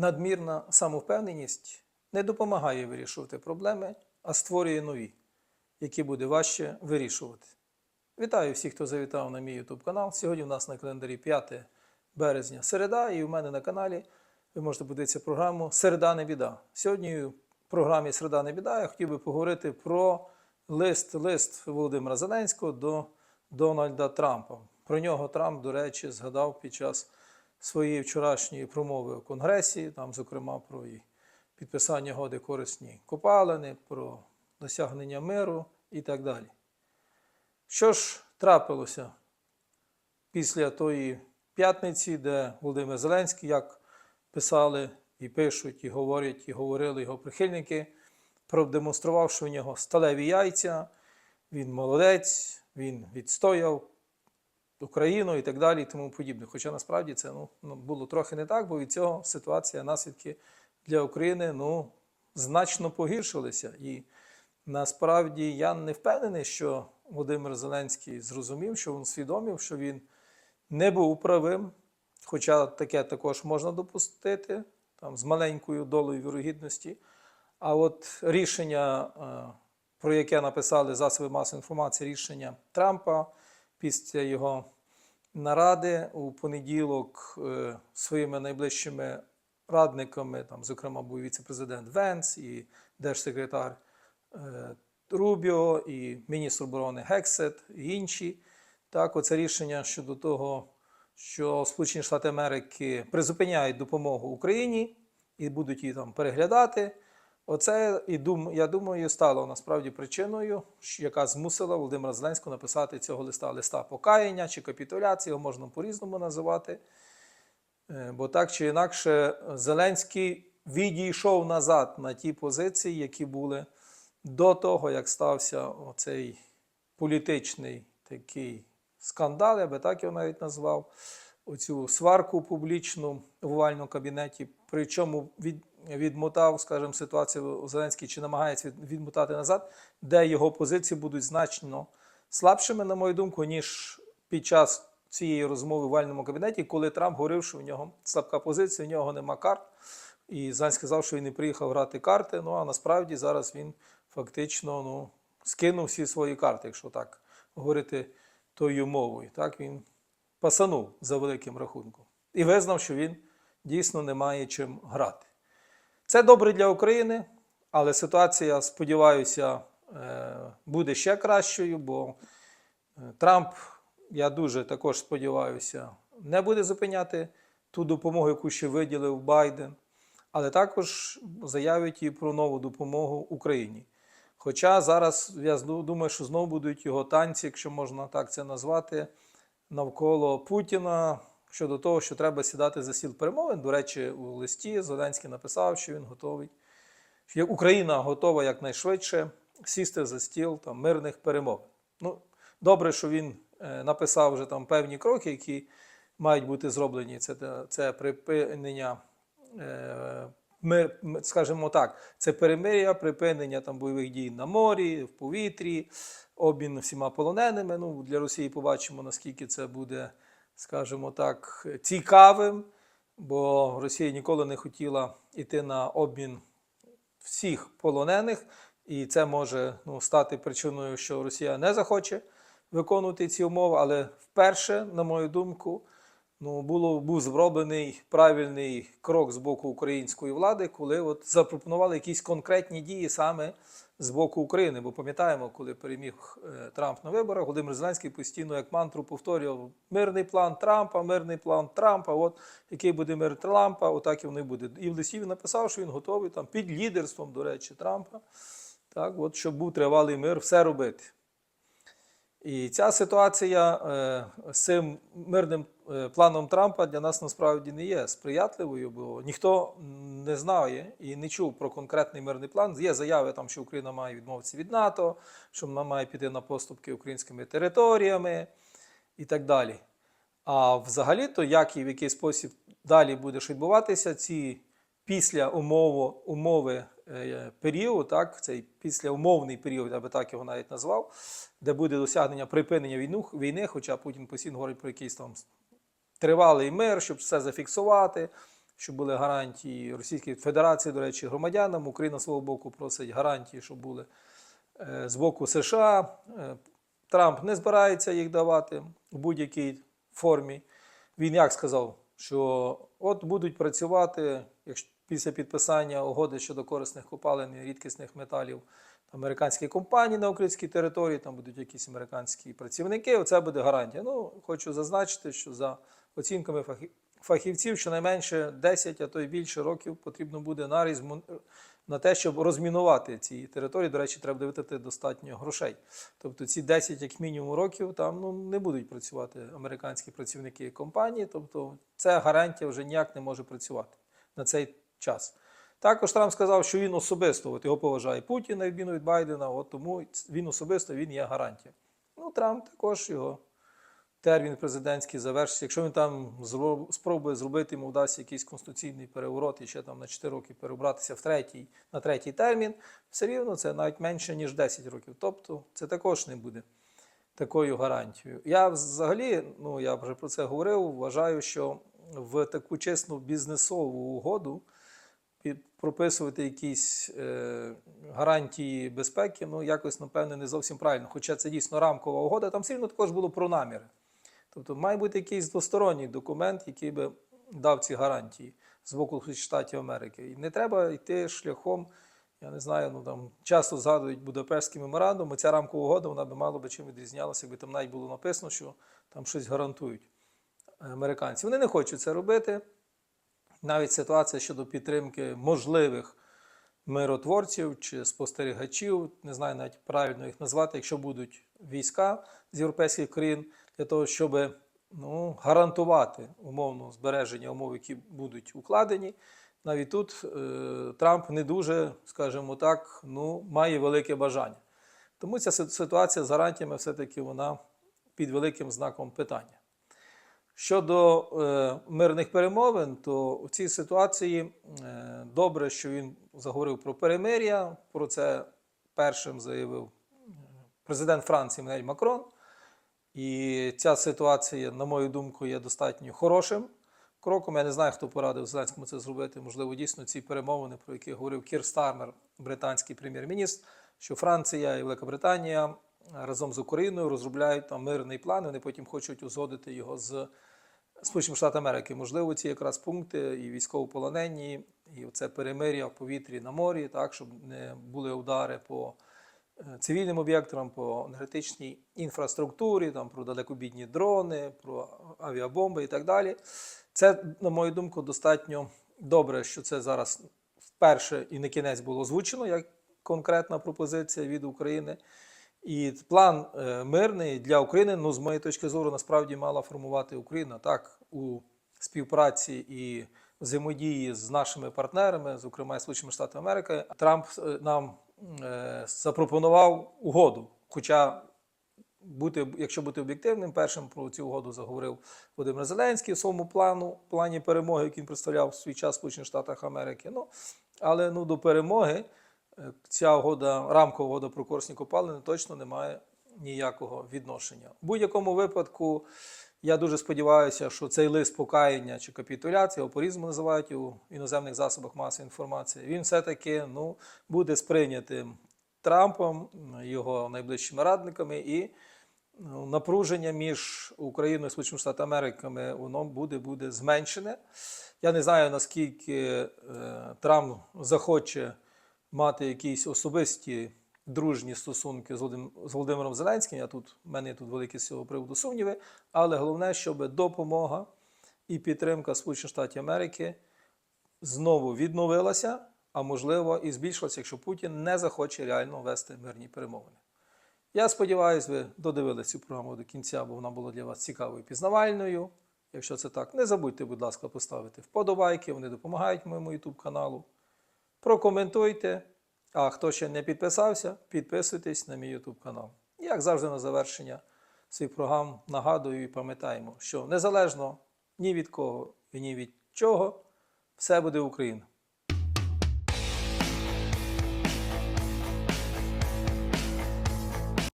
надмірна самовпевненість не допомагає вирішувати проблеми, а створює нові, які буде важче вирішувати. Вітаю всіх, хто завітав на мій YouTube канал. Сьогодні у нас на календарі 5 березня середа, і у мене на каналі ви можете подивитися програму Середа не біда. Сьогодні в програмі Середа не біда я хотів би поговорити про лист, лист Володимира Зеленського до Дональда Трампа. Про нього Трамп, до речі, згадав під час своєї вчорашньої промови у Конгресі, там, зокрема, про підписання годи корисні копалини, про досягнення миру і так далі. Що ж трапилося після тої п'ятниці, де Володимир Зеленський, як писали і пишуть, і говорять, і говорили його прихильники, продемонстрував, що в нього сталеві яйця, він молодець, він відстояв Україну і так далі, і тому подібне. Хоча насправді це ну, ну, було трохи не так, бо від цього ситуація, наслідки для України ну, значно погіршилися. І насправді я не впевнений, що Володимир Зеленський зрозумів, що він свідомив, що він не був правим, хоча таке також можна допустити там, з маленькою долею вірогідності. А от рішення, е, про яке написали засоби масової інформації, рішення Трампа після його наради у понеділок е, своїми найближчими радниками, там, зокрема, був віце-президент Венс і держсекретар е, Рубіо, і міністр оборони Гексет, і інші. Так, оце рішення щодо того, що Сполучені Штати Америки призупиняють допомогу Україні і будуть її там переглядати. Оце і дум, я думаю, стало насправді причиною, яка змусила Володимира Зеленського написати цього листа листа покаяння чи капітуляції, його можна по-різному називати. Е, Бо так чи інакше, Зеленський відійшов назад на ті позиції, які були до того, як стався оцей політичний такий скандал, я би так його навіть назвав, оцю сварку публічну в овальному кабінеті. Причому від, відмотав, скажімо, ситуацію Зеленський чи намагається відмотати назад, де його позиції будуть значно слабшими, на мою думку, ніж під час цієї розмови в овальному кабінеті, коли Трамп говорив, що в нього слабка позиція, в нього нема карт. І Зеленський сказав, що він не приїхав грати карти. Ну а насправді зараз він фактично ну, скинув всі свої карти, якщо так говорити тою мовою. Так він пасанув за великим рахунком і визнав, що він дійсно не має чим грати. Це добре для України, але ситуація, сподіваюся, е, буде ще кращою, бо е, Трамп, я дуже також сподіваюся, не буде зупиняти ту допомогу, яку ще виділив Байден, але також заявить і про нову допомогу Україні. Хоча зараз я думаю, що знову будуть його танці, якщо можна так це назвати, навколо Путіна щодо того, що треба сідати за стіл перемовин. До речі, у листі Зеленський написав, що він готовий, що Україна готова якнайшвидше сісти за стіл там, мирних перемовин. Ну, добре, що він е, написав вже там певні кроки, які мають бути зроблені. Це, це припинення е, мир, скажімо так, це перемир'я, припинення там бойових дій на морі, в повітрі, обмін всіма полоненими. Ну, для Росії побачимо, наскільки це буде, скажімо так, цікавим, бо Росія ніколи не хотіла йти на обмін всіх полонених, і це може ну, стати причиною, що Росія не захоче виконувати ці умови, але вперше, на мою думку, ну, було, був зроблений правильний крок з боку української влади, коли от запропонували якісь конкретні дії саме з боку України. Бо пам'ятаємо, коли переміг е, Трамп на виборах, Володимир Зеленський постійно як мантру повторював мирний план Трампа, мирний план Трампа. От який буде мир Трампа, отак і вони буде. І в листі він написав, що він готовий там під лідерством, до речі, Трампа, так, от, щоб був тривалий мир, все робити. І ця ситуація е, з цим мирним е, планом Трампа для нас насправді не є сприятливою, бо ніхто не знає і не чув про конкретний мирний план. Є заяви, там, що Україна має відмовитися від НАТО, що вона має піти на поступки українськими територіями і так далі. А взагалі-то, як і в який спосіб далі буде відбуватися, ці після умови, умови період, так, цей післяумовний період, я би так його навіть назвав, де буде досягнення припинення війну, війни, хоча Путін постійно говорить про якийсь там тривалий мир, щоб все зафіксувати, щоб були гарантії Російської Федерації, до речі, громадянам. Україна з свого боку просить гарантії, щоб були е, з боку США. Е, Трамп не збирається їх давати в будь-якій формі. Він як сказав, що от будуть працювати якщо після підписання угоди щодо корисних копалин і рідкісних металів американські компанії на українській території, там будуть якісь американські працівники. Оце буде гарантія. Ну, хочу зазначити, що за оцінками фахівців, щонайменше 10, а то й більше років потрібно буде на, різмон- на те, щоб розмінувати ці території. До речі, треба витратити достатньо грошей. Тобто ці 10, як мінімум, років там ну, не будуть працювати американські працівники компанії. Тобто, ця гарантія вже ніяк не може працювати на цей час. Також Трамп сказав, що він особисто от його поважає Путін, на відміну від Байдена, от тому він особисто він є гарантія. Ну, Трамп також його термін президентський завершиться. Якщо він там спробує зробити, йому вдасться якийсь конституційний переворот і ще там на 4 роки перебратися в третій, на третій термін, все рівно це навіть менше, ніж 10 років. Тобто це також не буде такою гарантією. Я взагалі, ну я вже про це говорив, вважаю, що в таку чесну бізнесову угоду прописувати якісь е, гарантії безпеки, ну якось, напевне, не зовсім правильно. Хоча це дійсно рамкова угода, там все рівно також було про наміри. Тобто має бути якийсь двосторонній документ, який би дав ці гарантії з боку Штатів Америки. І не треба йти шляхом, я не знаю, ну там часто згадують Будапештський меморандум, і ця рамкова угода, вона би мало би чим відрізнялася, якби там навіть було написано, що там щось гарантують американці. Вони не хочуть це робити. Навіть ситуація щодо підтримки можливих миротворців чи спостерігачів, не знаю навіть правильно їх назвати, якщо будуть війська з європейських країн, для того, щоб ну, гарантувати умовно збереження умов, які будуть укладені. Навіть тут е, Трамп не дуже, скажімо так, ну, має велике бажання. Тому ця ситуація з гарантіями все-таки вона під великим знаком питання. Щодо е, мирних перемовин, то в цій ситуації е, добре, що він заговорив про перемир'я. Про це першим заявив е, президент Франції Менель Макрон. І ця ситуація, на мою думку, є достатньо хорошим кроком. Я не знаю, хто порадив Зеленському це зробити. Можливо, дійсно ці перемовини, про які говорив Кір Стармер, британський прем'єр-міністр, що Франція і Велика Британія разом з Україною розробляють там мирний план. Вони потім хочуть узгодити його з Сполученими Штатами Америки. Можливо, ці якраз пункти і військовополонені, і це перемир'я в повітрі на морі, так щоб не були удари по е, цивільним об'єктам, по енергетичній інфраструктурі, там про далекобідні дрони, про авіабомби і так далі. Це, на мою думку, достатньо добре, що це зараз вперше і не кінець було озвучено як конкретна пропозиція від України. І план е, мирний для України, ну, з моєї точки зору, насправді мала формувати Україна так у співпраці і взаємодії з нашими партнерами, зокрема і Сполученими Штатами Америки. Трамп е, нам е, запропонував угоду. Хоча бути, якщо бути об'єктивним, першим про цю угоду заговорив Володимир Зеленський в своєму плану, плані перемоги, який він представляв в свій час в Сполучених Штатах Америки. Ну, але ну, до перемоги ця угода, рамкова угода про корисні копалини точно не має ніякого відношення. В будь-якому випадку я дуже сподіваюся, що цей лист покаяння чи капітуляція, його по-різному називають у іноземних засобах масової інформації, він все-таки ну, буде сприйнятим Трампом, його найближчими радниками і ну, напруження між Україною і Сполученими Штатами Америками воно буде, буде зменшене. Я не знаю, наскільки е, Трамп захоче мати якісь особисті дружні стосунки з Володимиром Зеленським. Я тут, в мене тут великі з цього приводу сумніви. Але головне, щоб допомога і підтримка Сполучених Штатів Америки знову відновилася, а можливо і збільшилася, якщо Путін не захоче реально вести мирні перемовини. Я сподіваюся, ви додивилися цю програму до кінця, бо вона була для вас цікавою і пізнавальною. Якщо це так, не забудьте, будь ласка, поставити вподобайки, вони допомагають моєму YouTube каналу. Прокоментуйте. А хто ще не підписався, підписуйтесь на мій YouTube канал. Як завжди, на завершення своїх програм нагадую і пам'ятаємо, що незалежно ні від кого і ні від чого, все буде Україна.